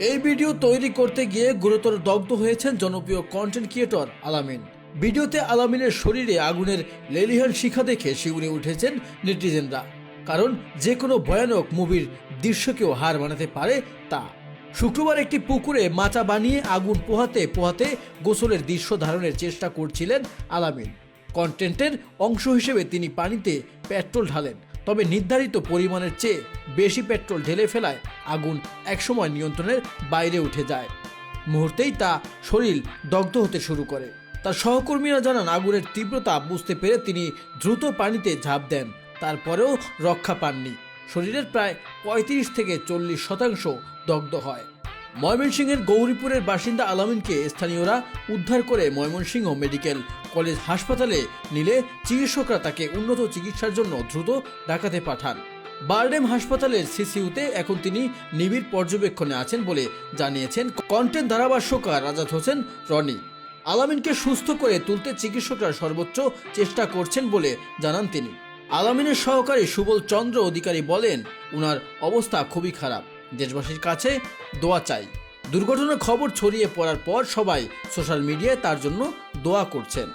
এই ভিডিও তৈরি করতে গিয়ে গুরুতর দগ্ধ হয়েছেন জনপ্রিয় কন্টেন্ট ক্রিয়েটর আলামিন। ভিডিওতে আলামিনের শরীরে আগুনের লেলিহান শিখা দেখে শিউরে উঠেছেন নেটিজেনরা। কারণ যে কোনো ভয়ানক মুভির দৃশ্যকেও হার বানাতে পারে তা। শুক্রবার একটি পুকুরে মাচা বানিয়ে আগুন পোহাতে পোহাতে গোসলের দৃশ্য ধারণের চেষ্টা করছিলেন আলামিন। কন্টেন্টের অংশ হিসেবে তিনি পানিতে পেট্রোল ঢালেন, তবে নির্ধারিত পরিমাণের চেয়ে বেশি পেট্রোল ঢেলে ফেলায়, আগুন একসময় নিয়ন্ত্রণের বাইরে উঠে যায়। মুহূর্তেই তা শরীর দগ্ধ হতে শুরু করে। তার সহকর্মীরা জানান, আগুনের তীব্রতা বুঝতে পেরে তিনি দ্রুত পানিতে ঝাঁপ দেন, তারপরেও রক্ষা পাননি। শরীরের প্রায় পঁয়ত্রিশ থেকে চল্লিশ শতাংশ দগ্ধ হয়। ময়মনসিংহের গৌরীপুরের বাসিন্দা আলামিনকে স্থানীয়রা উদ্ধার করে ময়মনসিংহ মেডিকেল কলেজ হাসপাতালে নিলে চিকিৎসকরা তাকে উন্নত চিকিৎসার জন্য দ্রুত ঢাকাতে পাঠান। বারডেম হাসপাতালের সিসিউতে এখন তিনি নিবিড় পর্যবেক্ষণে আছেন বলে জানিয়েছেন কন্টেন্ট ধারাভাষ্যকার রাজাত হোসেন রনি। আলামিনকে সুস্থ করে তুলতে চিকিৎসকরা সর্বোচ্চ চেষ্টা করছেন বলে জানান তিনি। আলামিনের সহকারী সুবল চন্দ্র অধিকারী বলেন, উনার অবস্থা খুবই খারাপ। দেশবাসীর কাছে দোয়া চাই। দুর্ঘটনার খবর ছড়িয়ে পড়ার পর সবাই সোশ্যাল মিডিয়ায় তার জন্য দোয়া করছেন।